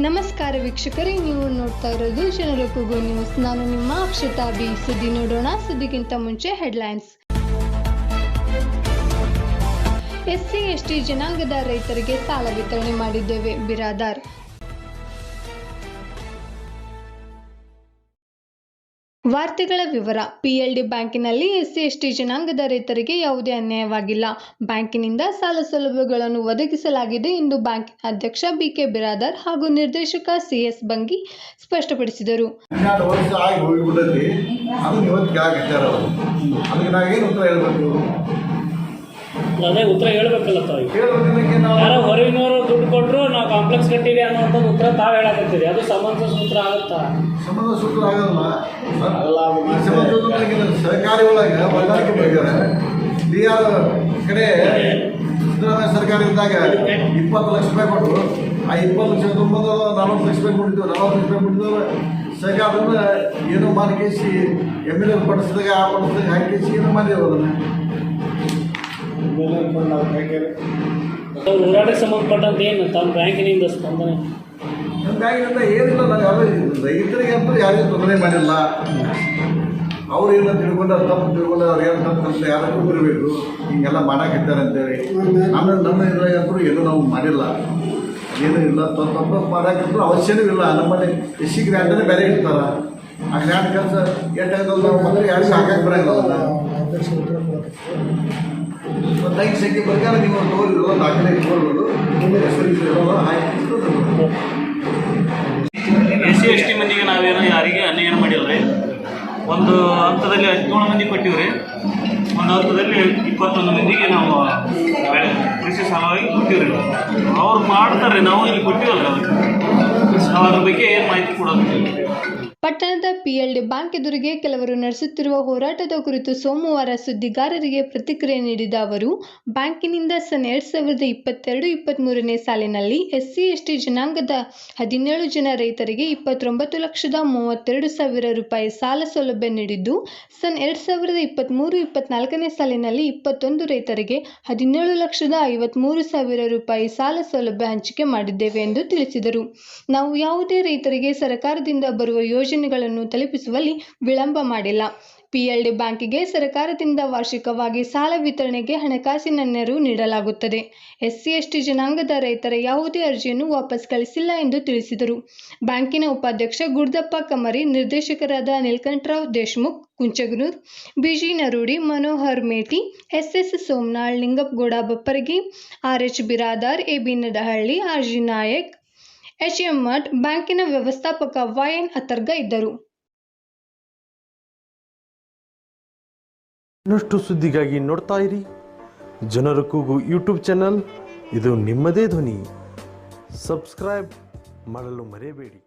ನಮಸ್ಕಾರ ವೀಕ್ಷಕರೇ, ನೀವು ನೋಡ್ತಾ ಇರೋದು ಜನರ ಕೂಗು ನ್ಯೂಸ್ ನಾನು ನಿಮ್ಮ ಅಕ್ಷತಾ ಬಿ. ಸುದ್ದಿ ನೋಡೋಣ. ಸುದ್ದಿಗಿಂತ ಮುಂಚೆ ಹೆಡ್ಲೈನ್ಸ್ ಎಸ್ಸಿ, ಎಸ್ಟಿ ಜನಾಂಗದ ರೈತರಿಗೆ ಸಾಲ ವಿತರಣೆ ಮಾಡಿದ್ದೇವೆ. ಬಿರಾದಾರ್ ವಾರ್ತೆಗಳ ವಿವರ. ಪಿಎಲ್ಡಿ ಬ್ಯಾಂಕಿನಲ್ಲಿ ಎಸ್ಸಿ ಎಸ್ಟಿ ಜನಾಂಗದ ರೈತರಿಗೆ ಯಾವುದೇ ಅನ್ಯಾಯವಾಗಿಲ್ಲ. ಬ್ಯಾಂಕಿನಿಂದ ಸಾಲ ಸೌಲಭ್ಯಗಳನ್ನು ಒದಗಿಸಲಾಗಿದೆ ಎಂದು ಬ್ಯಾಂಕ್ ಅಧ್ಯಕ್ಷ ಬಿಕೆ ಬಿರಾದರ್ ಹಾಗೂ ನಿರ್ದೇಶಕ ಸಿಎಸ್ ಬಂಗಿ ಸ್ಪಷ್ಟಪಡಿಸಿದರು. ಉತ್ತರ ಕೊಟ್ಟರು ನಾವು ಕಾಂಪ್ಲೆಕ್ಸ್ ಕಟ್ಟಿವಿ ಅನ್ನೋಂಥದ್ದು ಉತ್ತರ ತಾವು ಹೇಳಕತ್ತೀರಿ. ಅದು ಸಂಬಂಧ ಸೂತ್ರ ಆಗುತ್ತಾ? ಸಂಬಂಧ ಸೂತ್ರ ಆಗಲ್ಲ. ಸರ್ಕಾರಿ ಒಳಗೆ ಹೊಂದಾಣಿಕೆ ಮಾಡಿದ್ದಾರೆ. ಡಿ ಆರ್ ಕಡೆ ಸಿದ್ದರಾಮಯ್ಯ ಸರ್ಕಾರ ಇದ್ದಾಗ ಇಪ್ಪತ್ತು ಲಕ್ಷ ರೂಪಾಯಿ ಕೊಟ್ಟು ಆ ಇಪ್ಪತ್ತು ಲಕ್ಷ ತುಂಬೋದು ನಲವತ್ತು ಲಕ್ಷ ರೂಪಾಯಿ ಕೊಟ್ಟಿದ್ದು. ನಲವತ್ತು ಲಕ್ಷ ರೂಪಾಯಿ ಕೊಟ್ಟಿದ್ದು ಸರ್ಕಾರದಿಂದ ಏನೋ ಮಾಡಿಕೇಸಿ ಎಂ ಎಲ್ ಎ ಪಡಿಸಿದಾಗ ಆ ಪಡಿಸಿದಾಗ ಹಾಕಿಸಿ ಏನೋ ಮಾಡಿದೆವು ಅದನ್ನು ಅವ್ರ ಹೋರಾಟಕ್ಕೆ ಸಂಬಂಧಪಟ್ಟಂತೆ ಏನು ತಮ್ಮ ಬ್ಯಾಂಕಿನಿಂದ ಸ್ಪಂದನೆ? ನಮ್ಮ ಬ್ಯಾಂಕಿನಿಂದ ಏನಿಲ್ಲ ನಾವು ಯಾರು ರೈತರಿಗೆ ಅಂತೂ ಯಾರಿಗೂ ತೊಂದರೆ ಮಾಡಿಲ್ಲ. ಅವ್ರು ಏನೋ ಅದು ತಪ್ಪು ತಿಳ್ಕೊಂಡು ಅವ್ರು ಏನು ತಪ್ಪು ಅಂತ ಯಾರು ಬರಬೇಕು ಹಿಂಗೆಲ್ಲ ಮಾಡಾಕಿದ್ದಾರೆ ಅಂತೇಳಿ. ಆಮೇಲೆ ನಮ್ಮ ಇದ್ರಾಗ ಏನು ನಾವು ಮಾಡಿಲ್ಲ. ಏನೂ ಇಲ್ಲ. ತಪ್ಪು ಮಾಡಾಕಂತೂ ಅವಶ್ಯನೂ ಇಲ್ಲ. ನಮ್ಮಲ್ಲಿ ಎಸ್ ಸಿ ಬೇರೆ ಇರ್ತಾರೆ ಆ ಗ್ರ್ಯಾಂಟ್ ಕೆಲಸ ಏಟಾಗಲ್ಲ ನಾವು ಬಂದರೆ ಯಾರಿಗೂ ಹಾಕಕ್ಕೆ ಬರೋಲ್ಲ ಐದು ಸಂಖ್ಯೆ ಪ್ರಕಾರ ನೀವು ತೋರಿದ್ರು ದಾಖಲೆ ಎಸ್ ಸಿ ಎಸ್ ಟಿ ಮಂದಿಗೆ ನಾವೇನು ಯಾರಿಗೆ ಅನ್ಯಾಯ ಮಾಡಿಲ್ಲ ರೀ ಒಂದು ಹಂತದಲ್ಲಿ ಹದಿನೇಳು ಮಂದಿ ಕೊಟ್ಟಿವ್ರಿ. ಒಂದು ಹಂತದಲ್ಲಿ ಇಪ್ಪತ್ತೊಂದು ಮಂದಿಗೆ ನಾವು ಕೃಷಿ ಸಲುವಾಗಿ ಕೊಟ್ಟಿವ್ರಿ. ಅವ್ರು ಮಾಡ್ತಾರೆ ನಾವು ಇಲ್ಲಿ ಕೊಟ್ಟಿವಲ್ಲ ಅದಕ್ಕೆ. ಅದ್ರ ಬಗ್ಗೆ ಏನು ಮಾಹಿತಿ ಕೊಡೋದು ಪಟ್ಟಣದ ಪಿಎಲ್ಡಿ ಬ್ಯಾಂಕ್ ಎದುರಿಗೆ ಕೆಲವರು ನಡೆಸುತ್ತಿರುವ ಹೋರಾಟದ ಕುರಿತು ಸೋಮವಾರ ಸುದ್ದಿಗಾರರಿಗೆ ಪ್ರತಿಕ್ರಿಯೆ ನೀಡಿದ ಅವರು, ಬ್ಯಾಂಕಿನಿಂದ ಸನ್ ಎರಡ್ ಸಾವಿರದ ಇಪ್ಪತ್ತೆರಡು ಇಪ್ಪತ್ತ್ಮೂರನೇ ಸಾಲಿನಲ್ಲಿ ಎಸ್ಸಿ ಎಸ್ಟಿ ಜನಾಂಗದ ಹದಿನೇಳು ಜನ ರೈತರಿಗೆ ಇಪ್ಪತ್ತೊಂಬತ್ತು ಲಕ್ಷದ ಮೂವತ್ತೆರಡು ಸಾವಿರ ರೂಪಾಯಿ ಸಾಲ ಸೌಲಭ್ಯ ನೀಡಿದ್ದು ಸನ್ ಎರಡ್ ಸಾವಿರದ ಇಪ್ಪತ್ತ್ಮೂರು ಇಪ್ಪತ್ನಾಲ್ಕನೇ ಸಾಲಿನಲ್ಲಿ ಇಪ್ಪತ್ತೊಂದು ರೈತರಿಗೆ ಹದಿನೇಳು ಲಕ್ಷದ ಐವತ್ತ್ಮೂರು ಸಾವಿರ ರೂಪಾಯಿ ಸಾಲ ಸೌಲಭ್ಯ ಹಂಚಿಕೆ ಮಾಡಿದ್ದೇವೆ ಎಂದು ತಿಳಿಸಿದರು. ನಾವು ಯಾವುದೇ ರೈತರಿಗೆ ಸರ್ಕಾರದಿಂದ ಬರುವ ಯೋಜನೆಗಳನ್ನು ತಲುಪಿಸುವಲ್ಲಿ ವಿಳಂಬ ಮಾಡಿಲ್ಲ. ಪಿಎಲ್ಡಿ ಬ್ಯಾಂಕಿಗೆ ಸರ್ಕಾರದಿಂದ ವಾರ್ಷಿಕವಾಗಿ ಸಾಲ ವಿತರಣೆಗೆ ಹಣಕಾಸಿನ ನೆರವು ನೀಡಲಾಗುತ್ತದೆ. ಎಸ್ಸಿ ಎಸ್ಟಿ ಜನಾಂಗದ ರೈತರ ಯಾವುದೇ ಅರ್ಜಿಯನ್ನು ವಾಪಸ್ ಕಳಿಸಿಲ್ಲ ಎಂದು ತಿಳಿಸಿದರು. ಬ್ಯಾಂಕಿನ ಉಪಾಧ್ಯಕ್ಷ ಗುರ್ದಪ್ಪ ಕಮರಿ, ನಿರ್ದೇಶಕರಾದ Neelkanthrao Deshmukh, Kunchaganur, B G Narudi, Manohar Meti, S S Somanal Lingappagouda Bapparagi R H Biradar A B Nadahalli R G Nayak H M Math ಬ್ಯಾಂಕಿನ ವ್ಯವಸ್ಥಾಪಕ ವೈಎನ್ ಅತರ್ಗ ಇದ್ದರು. ಇನ್ನಷ್ಟು ಸುದ್ದಿಗಾಗಿ ನೋಡ್ತಾ ಇರಿ. ಜನರ ಕೂಗು ಯೂಟ್ಯೂಬ್ ಚಾನಲ್ ಇದು ನಿಮ್ಮದೇ ಧ್ವನಿ. ಸಬ್ಸ್ಕ್ರೈಬ್ ಮಾಡಲು ಮರೆಯಬೇಡಿ.